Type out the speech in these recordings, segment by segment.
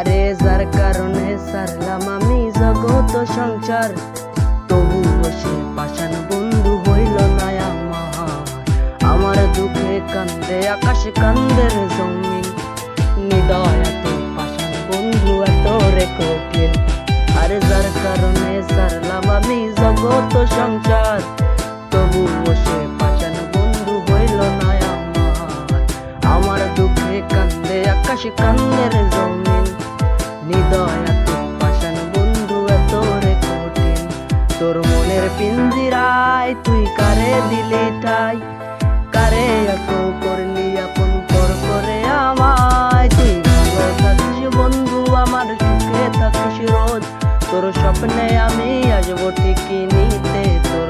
আরে যার কারণে সারলাম আমি জগত সংসার। তবুও সে পাষাণ বন্ধু হইল না আমার। আমার দুঃখে কান্দে, আকাশ কান্দের জমিন। নিদয় এত পাষাণ বন্ধু, এত রে কঠিন। আরে যার কারণে সারলাম আমি জগত সংসার। তবুও সে পাষাণ বন্ধু হইল না আমার। আমার দুঃখে কান্দে, আকাশ কান্দের জমিন নিদয় এত পাষাণ বন্ধু এত রে কঠিন। তোর মনের পিঞ্জিরায় তুই কারে দিলি ঠাই? কারে এত করলি আপন পর করে আমায়? তুই ভালো থাকিস বন্ধু, আমার সুখে থাকিস রোজ। তোর স্বপ্নে আমি আসব ঠিকই নিতে, তোর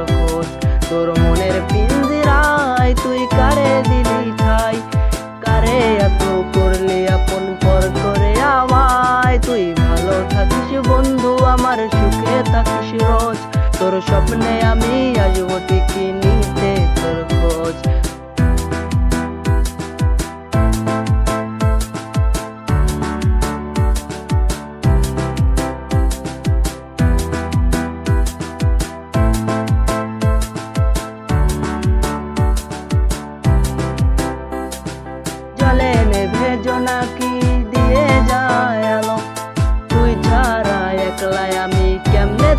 সুখে থাকিস রোজ তোর স্বপ্নে আমি আসব ঠিকই নিতে তোর খোঁজ। জলে নেভে জোনাকি দিয়ে যায় আলো, তুই ছাড়া একলাই আমি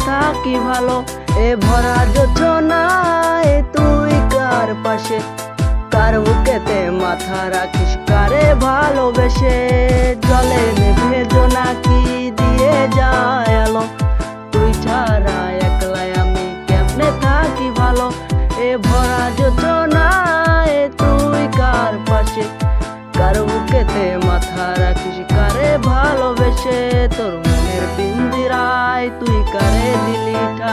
থাকি ভালো? এ ভরা যোচনায় তুই কার পাশে? কার বুকেতে মাথা রাখিস, কারে ভালোবেসে? জলে নেভে জোনাকি দিয়ে যায় আলো? তুই ছাড়া একলাই আমি কেমনে থাকি ভালো? এ ভরা যোচনায় তুই কার পাশে? কার বুকেতে মাথা রাখিস, কারে ভালোবেসে? তোর মনের পিঞ্জিরায় তুই কারে